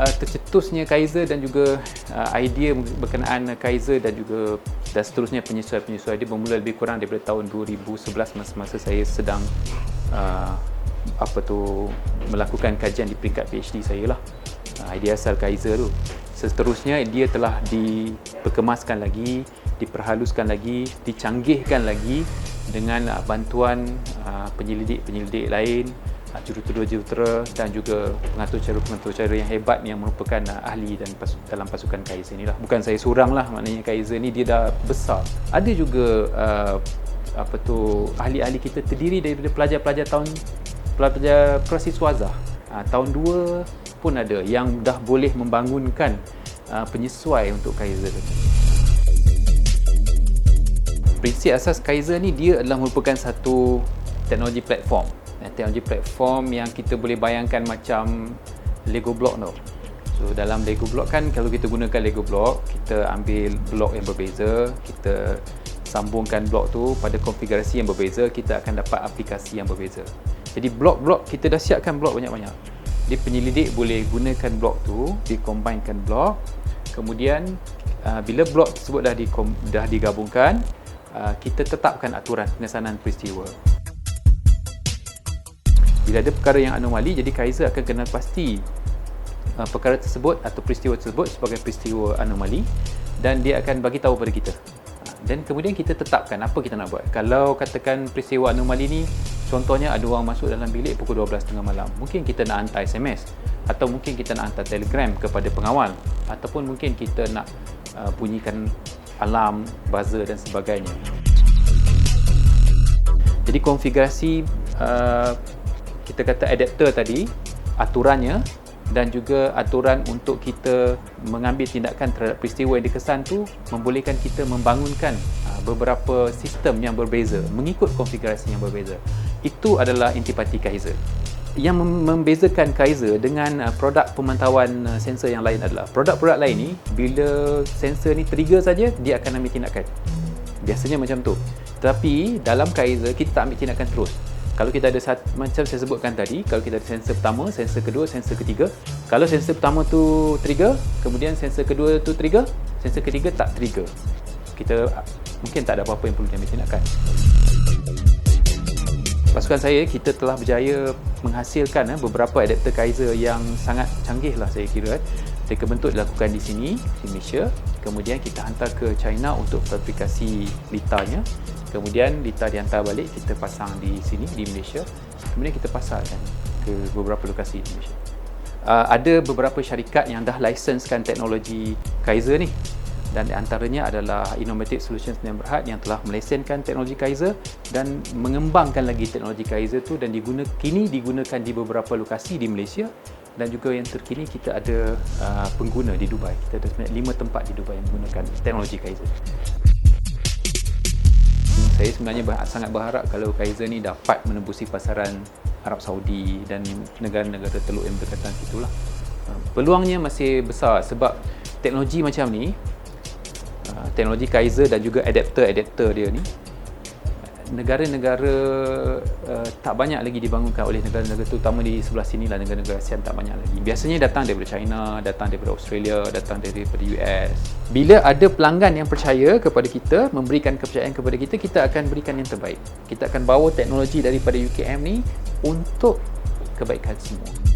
uh, tercetusnya Kaiser dan juga uh, idea berkenaan Kaiser dan juga dan seterusnya penyesuaian-penyesuaian dia bermula lebih kurang daripada tahun 2011 masa-masa saya sedang uh, apa tu melakukan kajian di peringkat PhD saya lah. Uh, idea asal Kaiser tu. Seterusnya dia telah diperkemaskan lagi, diperhaluskan lagi, dicanggihkan lagi dengan uh, bantuan uh, penyelidik-penyelidik lain Ah, jurutera-jurutera dan juga pengatur cara-pengatur cara yang hebat yang merupakan uh, ahli dan dalam pasukan Kaiser ni lah. Bukan saya seorang lah maknanya Kaiser ni dia dah besar. Ada juga uh, apa tu ahli-ahli kita terdiri daripada pelajar-pelajar tahun pelajar prasiswaza. Uh, tahun 2 pun ada yang dah boleh membangunkan uh, penyesuai untuk Kaiser. Prinsip asas Kaiser ni dia adalah merupakan satu teknologi platform teknologi platform yang kita boleh bayangkan macam Lego block tau. So dalam Lego block kan kalau kita gunakan Lego block, kita ambil blok yang berbeza, kita sambungkan blok tu pada konfigurasi yang berbeza, kita akan dapat aplikasi yang berbeza. Jadi blok-blok kita dah siapkan blok banyak-banyak. Di penyelidik boleh gunakan blok tu, dikombinekan blok. Kemudian uh, bila blok tersebut dah di dah digabungkan, uh, kita tetapkan aturan pengesanan peristiwa bila ada perkara yang anomali jadi Kaiser akan kenal pasti uh, perkara tersebut atau peristiwa tersebut sebagai peristiwa anomali dan dia akan bagi tahu pada kita. Uh, dan kemudian kita tetapkan apa kita nak buat? Kalau katakan peristiwa anomali ni contohnya ada orang masuk dalam bilik pukul 12.30 malam mungkin kita nak hantar SMS atau mungkin kita nak hantar telegram kepada pengawal ataupun mungkin kita nak uh, bunyikan alarm, buzzer dan sebagainya. Jadi konfigurasi uh, kita kata adapter tadi aturannya dan juga aturan untuk kita mengambil tindakan terhadap peristiwa yang dikesan tu membolehkan kita membangunkan ah, beberapa sistem yang berbeza mengikut konfigurasi yang berbeza. Itu adalah intipati Kaiser. Yang membezakan Kaiser dengan ah, produk pemantauan ah, sensor yang lain adalah produk-produk lain ni bila sensor ni trigger saja dia akan ambil tindakan. Biasanya macam tu. Tetapi dalam Kaiser kita tak ambil tindakan terus kalau kita ada satu, macam saya sebutkan tadi kalau kita ada sensor pertama, sensor kedua, sensor ketiga. Kalau sensor pertama tu trigger kemudian sensor kedua tu trigger sensor ketiga tak trigger. Kita mungkin tak ada apa-apa yang perlu diambil tindakan. Pasukan saya kita telah berjaya menghasilkan eh, beberapa adapter Kaiser yang sangat canggih lah saya kira mereka bentuk dilakukan di sini di Malaysia kemudian kita hantar ke China untuk fabrikasi litanya. Kemudian Lita dihantar balik kita pasang di sini di Malaysia. Kemudian kita pasarkan ke beberapa lokasi di Malaysia. Uh, ada beberapa syarikat yang dah lisenskan teknologi Kaiser ni. Dan antaranya adalah Innovative Solutions yang Berhad yang telah melesenkan teknologi Kaiser dan mengembangkan lagi teknologi Kaiser tu dan diguna, kini digunakan di beberapa lokasi di Malaysia dan juga yang terkini kita ada uh, pengguna di Dubai. Kita ada lima tempat di Dubai yang menggunakan teknologi Kaiser saya sebenarnya sangat berharap kalau Kaiser ni dapat menembusi pasaran Arab Saudi dan negara-negara teluk yang berdekatan situlah. Uh, peluangnya masih besar sebab teknologi macam ni uh, teknologi Kaiser dan juga adapter-adapter dia ni negara-negara uh, tak banyak lagi dibangunkan oleh negara-negara terutama di sebelah sini lah negara-negara ASEAN tak banyak lagi. Biasanya datang daripada China, datang daripada Australia, datang daripada US. Bila ada pelanggan yang percaya kepada kita, memberikan kepercayaan kepada kita, kita akan berikan yang terbaik. Kita akan bawa teknologi daripada UKM ni untuk kebaikan semua.